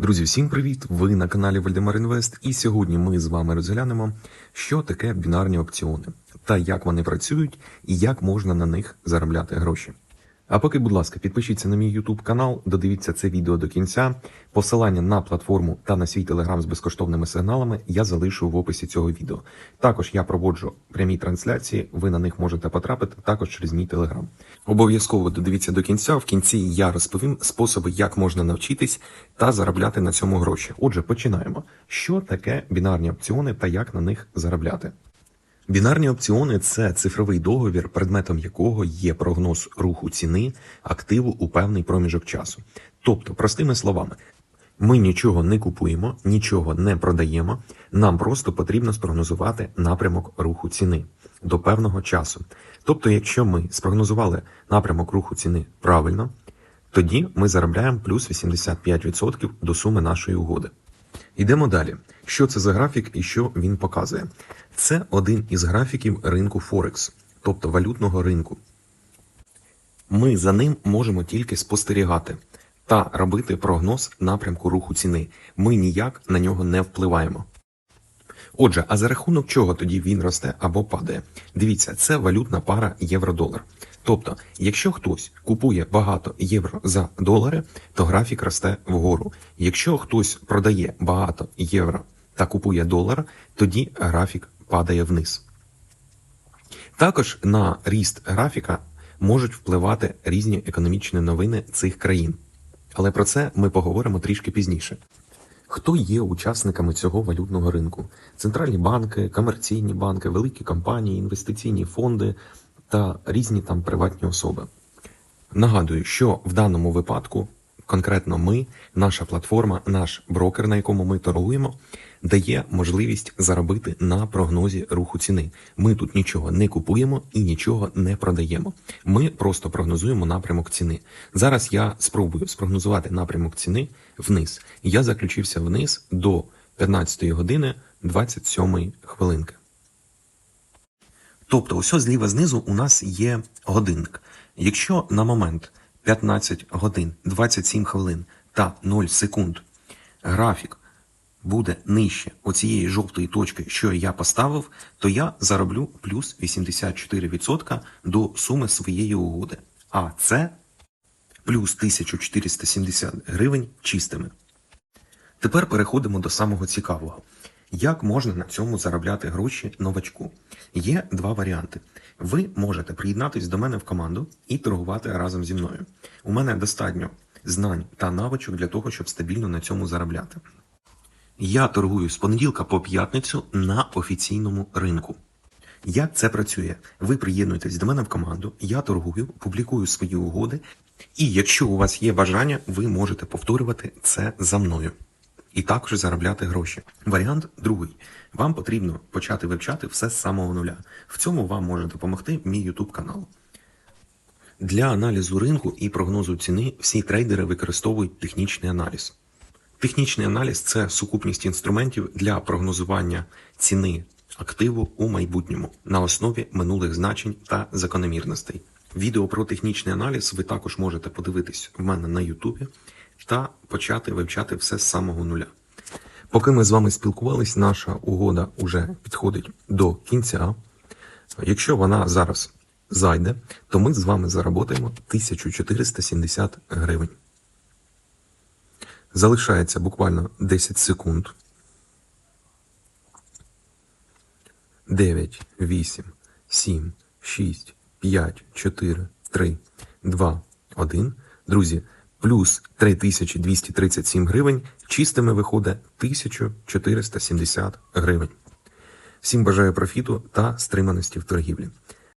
Друзі, всім привіт! Ви на каналі Вальдемар Інвест, і сьогодні ми з вами розглянемо, що таке бінарні опціони та як вони працюють і як можна на них заробляти гроші. А поки, будь ласка, підпишіться на мій YouTube канал, додивіться це відео до кінця. Посилання на платформу та на свій телеграм з безкоштовними сигналами я залишу в описі цього відео. Також я проводжу прямі трансляції, ви на них можете потрапити також через мій телеграм. Обов'язково додивіться до кінця. В кінці я розповім способи, як можна навчитись та заробляти на цьому гроші. Отже, починаємо. Що таке бінарні опціони та як на них заробляти? Бінарні опціони це цифровий договір, предметом якого є прогноз руху ціни активу у певний проміжок часу. Тобто, простими словами, ми нічого не купуємо, нічого не продаємо. Нам просто потрібно спрогнозувати напрямок руху ціни до певного часу. Тобто, якщо ми спрогнозували напрямок руху ціни правильно, тоді ми заробляємо плюс 85% до суми нашої угоди. Йдемо далі. Що це за графік і що він показує? Це один із графіків ринку Форекс, тобто валютного ринку. Ми за ним можемо тільки спостерігати та робити прогноз напрямку руху ціни. Ми ніяк на нього не впливаємо. Отже, а за рахунок чого тоді він росте або падає? Дивіться, це валютна пара євро-долар. Тобто, якщо хтось купує багато євро за долари, то графік росте вгору. Якщо хтось продає багато євро та купує долар, тоді графік падає вниз. Також на ріст графіка можуть впливати різні економічні новини цих країн. Але про це ми поговоримо трішки пізніше. Хто є учасниками цього валютного ринку? Центральні банки, комерційні банки, великі компанії, інвестиційні фонди та різні там приватні особи. Нагадую, що в даному випадку конкретно ми, наша платформа, наш брокер, на якому ми торгуємо, дає можливість заробити на прогнозі руху ціни. Ми тут нічого не купуємо і нічого не продаємо. Ми просто прогнозуємо напрямок ціни. Зараз я спробую спрогнозувати напрямок ціни вниз. Я заключився вниз до 15 години 27 хвилинки. Тобто, ось зліва знизу у нас є годинник. Якщо на момент 15 годин 27 хвилин та 0 секунд графік буде нижче оцієї жовтої точки, що я поставив, то я зароблю плюс 84% до суми своєї угоди. А це плюс 1470 гривень чистими. Тепер переходимо до самого цікавого. Як можна на цьому заробляти гроші новачку? Є два варіанти. Ви можете приєднатись до мене в команду і торгувати разом зі мною. У мене достатньо знань та навичок для того, щоб стабільно на цьому заробляти. Я торгую з понеділка по п'ятницю на офіційному ринку. Як це працює? Ви приєднуєтесь до мене в команду, я торгую, публікую свої угоди, і якщо у вас є бажання, ви можете повторювати це за мною і також заробляти гроші. Варіант другий. Вам потрібно почати вивчати все з самого нуля. В цьому вам може допомогти мій YouTube канал. Для аналізу ринку і прогнозу ціни всі трейдери використовують технічний аналіз. Технічний аналіз це сукупність інструментів для прогнозування ціни активу у майбутньому на основі минулих значень та закономірностей. Відео про технічний аналіз ви також можете подивитись в мене на Ютубі та почати вивчати все з самого нуля. Поки ми з вами спілкувались, наша угода вже підходить до кінця. Якщо вона зараз зайде, то ми з вами заработаємо 1470 гривень. Залишається буквально 10 секунд. 9, 8, 7, 6, 5, 4, 3, 2, 1. Друзі, плюс 3237 гривень, чистими виходить 1470 гривень. Всім бажаю профіту та стриманості в торгівлі.